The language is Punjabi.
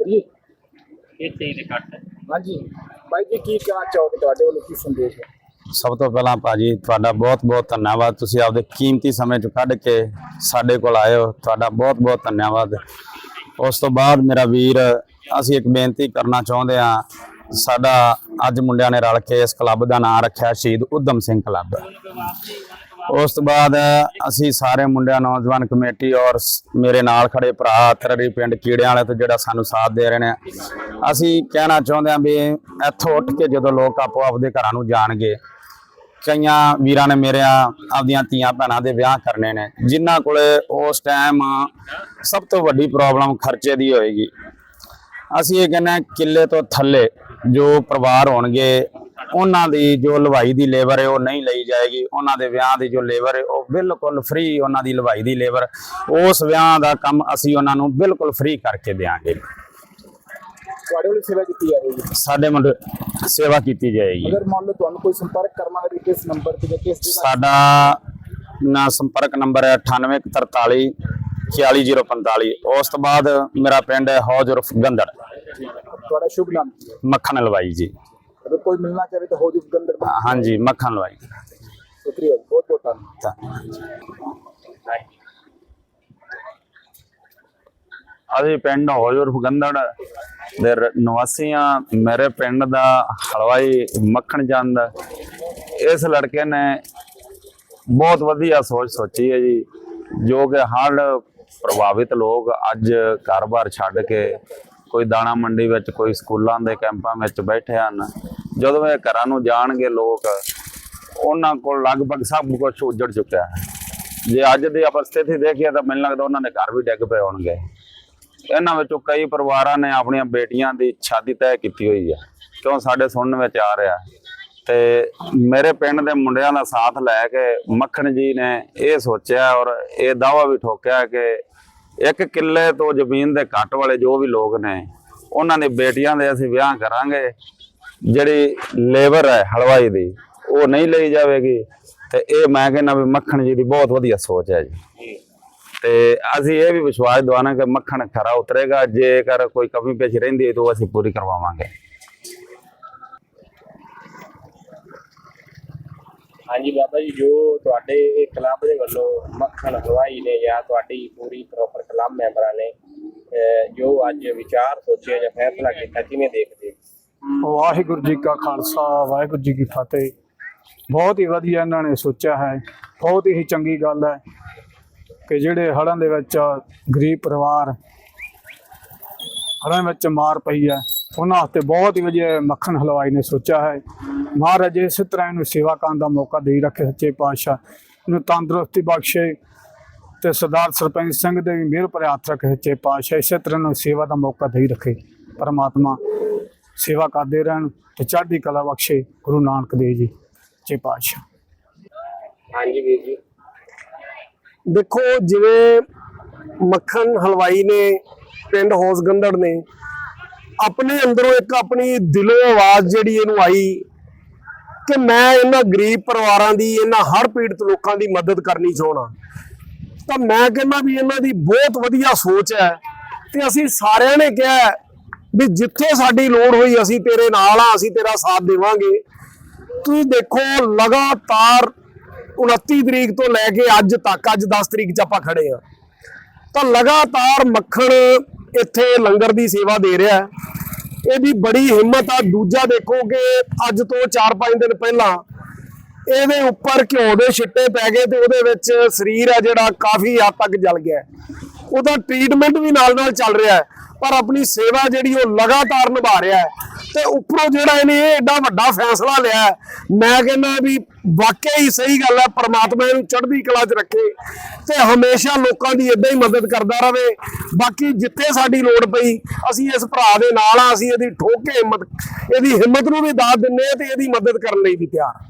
ਜੀ ਇਹ ਚੀਜ਼ ਦੇ ਕੱਟ ਹਾਂਜੀ। ਬਾਈ ਜੀ ਕੀ ਕਹਿਣਾ ਚਾਹੋਗੇ ਤੁਹਾਡੇ ਵੱਲੋਂ ਕੀ ਸੰਦੇਸ਼ ਹੈ? ਸਭ ਤੋਂ ਪਹਿਲਾਂ ਭਾਜੀ ਤੁਹਾਡਾ ਬਹੁਤ-ਬਹੁਤ ਧੰਨਵਾਦ। ਤੁਸੀਂ ਆਪਦੇ ਕੀਮਤੀ ਸਮੇਂ ਚੋਂ ਕੱਢ ਕੇ ਸਾਡੇ ਕੋਲ ਆਏ ਹੋ। ਤੁਹਾਡਾ ਬਹੁਤ-ਬਹੁਤ ਧੰਨਵਾਦ। ਉਸ ਤੋਂ ਬਾਅਦ ਮੇਰਾ ਵੀਰ ਅਸੀਂ ਇੱਕ ਬੇਨਤੀ ਕਰਨਾ ਚਾਹੁੰਦੇ ਹਾਂ ਸਾਡਾ ਅੱਜ ਮੁੰਡਿਆਂ ਨੇ ਰਲ ਕੇ ਇਸ ਕਲੱਬ ਦਾ ਨਾਮ ਰੱਖਿਆ ਸ਼ਹੀਦ ਉਦਮ ਸਿੰਘ ਕਲੱਬ। ਉਸ ਤੋਂ ਬਾਅਦ ਅਸੀਂ ਸਾਰੇ ਮੁੰਡਿਆਂ, ਨੌਜਵਾਨ ਕਮੇਟੀ ਔਰ ਮੇਰੇ ਨਾਲ ਖੜੇ ਭਰਾ ਤਰਰੀ ਪਿੰਡ ਕੀੜਿਆਂ ਵਾਲੇ ਤੋਂ ਜਿਹੜਾ ਸਾਨੂੰ ਸਾਥ ਦੇ ਰਹੇ ਨੇ। ਅਸੀਂ ਕਹਿਣਾ ਚਾਹੁੰਦੇ ਹਾਂ ਵੀ ਇੱਥੋਂ ਉੱਠ ਕੇ ਜਦੋਂ ਲੋਕ ਆਪੋ ਆਪਦੇ ਘਰਾਂ ਨੂੰ ਜਾਣਗੇ, ਕਈਆਂ ਵੀਰਾਂ ਨੇ ਮੇਰੇ ਆਪਦੀਆਂ ਧੀਆਂ ਭੈਣਾਂ ਦੇ ਵਿਆਹ ਕਰਨੇ ਨੇ, ਜਿਨ੍ਹਾਂ ਕੋਲੇ ਉਸ ਟਾਈਮ ਸਭ ਤੋਂ ਵੱਡੀ ਪ੍ਰੋਬਲਮ ਖਰਚੇ ਦੀ ਹੋਏਗੀ। ਅਸੀਂ ਇਹ ਕਹਿੰਦੇ ਹਾਂ ਕਿੱਲੇ ਤੋਂ ਥੱਲੇ ਜੋ ਪਰਿਵਾਰ ਹੋਣਗੇ ਉਹਨਾਂ ਦੀ ਜੋ ਲਵਾਈ ਦੀ ਲੇਬਰ ਹੈ ਉਹ ਨਹੀਂ ਲਈ ਜਾਏਗੀ। ਉਹਨਾਂ ਦੇ ਵਿਆਹ ਦੀ ਜੋ ਲੇਬਰ ਹੈ ਉਹ ਬਿਲਕੁਲ ਫ੍ਰੀ ਉਹਨਾਂ ਦੀ ਲਵਾਈ ਦੀ ਲੇਬਰ। ਉਸ ਵਿਆਹ ਦਾ ਕੰਮ ਅਸੀਂ ਉਹਨਾਂ ਨੂੰ ਬਿਲਕੁਲ ਫ੍ਰੀ ਕਰਕੇ ਦੇਵਾਂਗੇ ਤੁਹਾਡੇ ਵੱਲੋਂ ਸੇਵਾ ਕੀਤੀ ਜਾਵੇਗੀ? ਸਾਡੇ ਮੁੰਡੇ ਸੇਵਾ ਕੀਤੀ ਜਾਏਗੀ। ਅਗਰ ਮੰਨ ਲਓ ਤੁਹਾਨੂੰ ਕੋਈ ਸੰਪਰਕ ਕਰਨਾ ਹੋਵੇ ਕਿਸ ਨੰਬਰ ਤੇ ਜਾਂ ਕਿਸ ਜਗ੍ਹਾ ਸਾਡਾ ਨਾ ਸੰਪਰਕ ਨੰਬਰ ਹੈ 9843 44045 ਉਸ ਤੋਂ ਬਾਅਦ ਮੇਰਾ ਪਿੰਡ ਹੈ ਹੌਜ ਉਰਫ ਗੰਦੜ ਤੁਹਾਡਾ ਸ਼ੁਭ ਨਾਮ ਮੱਖਣ ਹਲਵਾਈ ਜੀ। ਅਗਰ ਕੋਈ ਮਿਲਣਾ ਚਾਹੇ ਤਾਂ ਹੋ ਜੂ ਗੰਦਰ ਹਾਂਜੀ ਮੱਖਣ ਹਲਵਾਈ ਸ਼ੁਕਰੀਆ ਜੀ, ਬਹੁਤ ਬਹੁਤ ਧੰਨਵਾਦ। ਅਸੀਂ ਪਿੰਡ ਹੌਜ ਉਰਫ ਗੰਦੜ ਦੇ ਰ- ਨਿਵਾਸੀ ਹਾਂ ਮੇਰੇ ਪਿੰਡ ਦਾ ਹਲਵਾਈ ਮੱਖਣ ਚੰਦ ਇਸ ਲੜਕੇ ਨੇ ਬਹੁਤ ਵਧੀਆ ਸੋਚ ਸੋਚੀ ਹੈ ਜੀ ਜੋ ਕਿ ਹੜ੍ਹ ਪ੍ਰਭਾਵਿਤ ਲੋਕ ਅੱਜ ਘਰ-ਬਾਰ ਛੱਡ ਕੇ ਕੋਈ ਦਾਣਾ ਮੰਡੀ ਵਿੱਚ, ਕੋਈ ਸਕੂਲਾਂ ਦੇ ਕੈਂਪਾਂ ਵਿੱਚ ਬੈਠੇ ਹਨ। ਜਦੋਂ ਇਹ ਘਰਾਂ ਨੂੰ ਜਾਣਗੇ ਲੋਕ, ਉਹਨਾਂ ਕੋਲ ਲਗਭਗ ਸਭ ਕੁਝ ਉੱਜੜ ਚੁੱਕਿਆ ਹੈ। ਜੇ ਅੱਜ ਦੀ ਅਪਸਥਿਤੀ ਦੇਖੀਏ ਤਾਂ ਮੈਨੂੰ ਲੱਗਦਾ ਉਹਨਾਂ ਦੇ ਘਰ ਵੀ ਡਿੱਗ ਪਏ ਹੋਣਗੇ। ਇਹਨਾਂ ਵਿੱਚੋਂ ਕਈ ਪਰਿਵਾਰਾਂ ਨੇ ਆਪਣੀਆਂ ਬੇਟੀਆਂ ਦੀ ਸ਼ਾਦੀ ਤੈਅ ਕੀਤੀ ਹੋਈ ਹੈ। ਕਿਉਂ? ਸਾਡੇ ਸੁਣਨ ਵਿੱਚ ਆ ਰਿਹਾ ਤੇ ਮੇਰੇ ਪਿੰਡ ਦੇ ਮੁੰਡਿਆਂ ਦਾ ਸਾਥ ਲੈ ਕੇ ਮੱਖਣ ਜੀ ਨੇ ਇਹ ਸੋਚਿਆ ਔਰ ਇਹ ਦਾਵਾ ਵੀ ਠੋਕਿਆ ਕਿ ਇੱਕ ਕਿੱਲੇ ਤੋਂ ਜ਼ਮੀਨ ਦੇ ਘੱਟ ਵਾਲੇ ਜੋ ਵੀ ਲੋਕ ਨੇ ਉਹਨਾਂ ਦੀ ਬੇਟੀਆਂ ਦੇ ਅਸੀਂ ਵਿਆਹ ਕਰਾਂਗੇ। ਜਿਹੜੀ ਲੇਬਰ ਹੈ ਹਲਵਾਈ ਦੀ ਉਹ ਨਹੀਂ ਲਈ ਜਾਵੇਗੀ। ਤੇ ਇਹ ਮੈਂ ਕਹਿੰਦਾ ਵੀ ਮੱਖਣ ਜੀ ਦੀ ਬਹੁਤ ਵਧੀਆ ਸੋਚ ਹੈ ਜੀ। ਤੇ ਅਸੀਂ ਇਹ ਵੀ ਵਿਸ਼ਵਾਸ ਦਵਾਨਾ ਕਿ ਮੱਖਣ ਖਰਾ ਉਤਰੇਗਾ ਜੇਕਰ ਕੋਈ ਕਮੀ ਪੇਸ਼ ਰਹਿੰਦੀ ਹੈ ਤਾਂ ਅਸੀਂ ਪੂਰੀ ਕਰਵਾਵਾਂਗੇ। ਹਾਂਜੀ ਬਾਬਾ ਜੀ, ਜੋ ਤੁਹਾਡੇ ਕਲੱਬ ਦੇ ਵੱਲੋਂ ਮੱਖਣ ਹਲਵਾਈ ਨੇ ਜਾਂ ਤੁਹਾਡੀ ਪੂਰੀ ਪ੍ਰੋਪਰ ਕਲੱਬ ਮੈਂਬਰਾਂ ਨੇ ਜੋ ਅੱਜ ਵਿਚਾਰ ਸੋਚਿਆ ਜਾਂ ਫੈਸਲਾ ਕੀਤਾ, ਕਿਵੇਂ ਦੇਖਦੇ ਵਾਹਿਗੁਰੂ ਜੀ ਕਾ ਖਾਲਸਾ, ਵਾਹਿਗੁਰੂ ਜੀ ਕੀ ਫਤਿਹ। ਬਹੁਤ ਹੀ ਵਧੀਆ ਇਹਨਾਂ ਨੇ ਸੋਚਿਆ ਹੈ। ਬਹੁਤ ਹੀ ਚੰਗੀ ਗੱਲ ਹੈ ਕਿ ਜਿਹੜੇ ਹੜ੍ਹਾਂ ਦੇ ਵਿੱਚ ਗਰੀਬ ਪਰਿਵਾਰ ਹੜ੍ਹਾਂ ਵਿੱਚ ਮਾਰ ਪਈ ਹੈ, ਉਹਨਾਂ ਵਾਸਤੇ ਬਹੁਤ ਹੀ ਵਧੀਆ ਮੱਖਣ ਹਲਵਾਈ ਨੇ ਸੋਚਿਆ ਹੈ। ਮਹਾਰਾਜ ਇਸੇ ਤਰ੍ਹਾਂ ਇਹਨੂੰ ਸੇਵਾ ਕਰਨ ਦਾ ਮੌਕਾ ਦੇ ਰੱਖੇ ਸੱਚੇ ਪਾਤਸ਼ਾਹ। ਇਹਨੂੰ ਤੰਦਰੁਸਤੀ ਬਖਸ਼ੇ ਤੇ ਸਰਦਾਰ ਸਰਪੰਚ ਸਿੰਘ ਦੇ ਵੀ ਮਿਹਰ ਭਰੇ ਹੱਥ ਰੱਖੇ ਸੱਚੇ ਪਾਤਸ਼ਾਹ। ਇਸੇ ਤਰ੍ਹਾਂ ਨੂੰ ਸੇਵਾ ਦਾ ਮੌਕਾ ਦੇ ਰੱਖੇ। ਪਰਮਾਤਮਾ ਸੇਵਾ ਕਰਦੇ ਰਹਿਣ ਤੇ ਚੜ੍ਹਦੀ ਕਲਾ ਬਖਸ਼ੇ। ਗੁਰੂ ਨਾਨਕ ਦੇਵ ਜੀ ਸੱਚੇ ਪਾਤਸ਼ਾਹ। ਹਾਂਜੀ ਵੀਰ ਜੀ। ਦੇਖੋ ਜਿਵੇਂ ਮੱਖਣ ਹਲਵਾਈ ਨੇ ਪਿੰਡ ਹੋਸਗੰਦੜ ਨੇ ਆਪਣੇ ਅੰਦਰੋਂ ਇੱਕ ਆਪਣੀ ਦਿਲੋਂ ਆਵਾਜ਼ ਜਿਹੜੀ ਇਹਨੂੰ ਆਈ ਕਿ ਮੈਂ ਇਹਨਾਂ ਗਰੀਬ ਪਰਿਵਾਰਾਂ ਦੀ, ਇਹਨਾਂ ਹੜ੍ਹ ਪੀੜਤ ਲੋਕਾਂ ਦੀ ਮਦਦ ਕਰਨੀ ਚਾਹਣਾ ਤਾਂ ਮੈਂ ਕਹਿੰਦਾ ਵੀ ਇਹਨਾਂ ਦੀ ਬਹੁਤ ਵਧੀਆ ਸੋਚ ਹੈ ਤੇ ਅਸੀਂ ਸਾਰਿਆਂ ਨੇ ਕਿਹਾ ਵੀ ਜਿੱਥੇ ਸਾਡੀ ਲੋੜ ਹੋਈ ਅਸੀਂ ਤੇਰੇ ਨਾਲ ਆ ਅਸੀਂ ਤੇਰਾ ਸਾਥ ਦੇਵਾਂਗੇ। ਤੁਸੀਂ ਦੇਖੋ, ਲਗਾਤਾਰ 29 ਤਰੀਕ ਤੋਂ ਲੈ ਕੇ ਅੱਜ ਤੱਕ, ਅੱਜ 10 ਤਰੀਕ ਚ ਆਪਾਂ ਖੜੇ ਆ ਤਾਂ ਲਗਾਤਾਰ ਮੱਖਣ ਇੱਥੇ ਲੰਗਰ ਦੀ ਸੇਵਾ ਦੇ ਰਿਹਾ ਹੈ। ਇਹਦੀ ਬੜੀ ਹਿੰਮਤ ਆ। ਦੂਜਾ ਦੇਖੋ ਕਿ ਅੱਜ ਤੋਂ 4-5 ਦਿਨ ਪਹਿਲਾਂ ਇਹਦੇ ਉੱਪਰ ਘਿਓ ਦੇ ਛਿੱਟੇ ਪੈ ਗਏ ਤੇ ਉਹਦੇ ਵਿੱਚ ਸਰੀਰ ਆ ਜਿਹੜਾ ਕਾਫੀ ਹੱਦ ਤੱਕ ਜਲ ਗਿਆ। ਉਹਦਾ ਟ੍ਰੀਟਮੈਂਟ ਵੀ ਨਾਲ ਨਾਲ ਚੱਲ ਰਿਹਾ ਹੈ, ਪਰ ਆਪਣੀ ਸੇਵਾ ਜਿਹੜੀ ਉਹ ਲਗਾਤਾਰ ਨਿਭਾ ਰਿਹਾ ਹੈ। ਤੇ ਉੱਪਰੋਂ ਜਿਹੜਾ ਇਹਨੇ ਇਹ ਐਡਾ ਵੱਡਾ ਫੈਸਲਾ ਲਿਆ ਮੈਂ ਕਹਿੰਦਾ ਵੀ ਵਾਕਿਆ ਹੀ ਸਹੀ ਗੱਲ ਹੈ, ਪਰਮਾਤਮਾ ਇਹਨੂੰ ਚੜ੍ਹਦੀ ਕਲਾ 'ਚ ਰੱਖੇ ਤੇ ਹਮੇਸ਼ਾ ਲੋਕਾਂ ਦੀ ਇਦਾਂ ਹੀ ਮਦਦ ਕਰਦਾ ਰਹੇ। ਬਾਕੀ ਜਿੱਥੇ ਸਾਡੀ ਲੋੜ ਪਈ, ਅਸੀਂ ਇਸ ਭਰਾ ਦੇ ਨਾਲ ਆ ਅਸੀਂ ਇਹਦੀ ਠੋਕ ਕੇ ਹਿੰਮਤ ਇਹਦੀ ਹਿੰਮਤ ਨੂੰ ਵੀ ਦਾਤ ਦਿੰਨੇ ਆ ਤੇ ਇਹਦੀ ਮਦਦ ਕਰਨ ਲਈ ਵੀ ਤਿਆਰ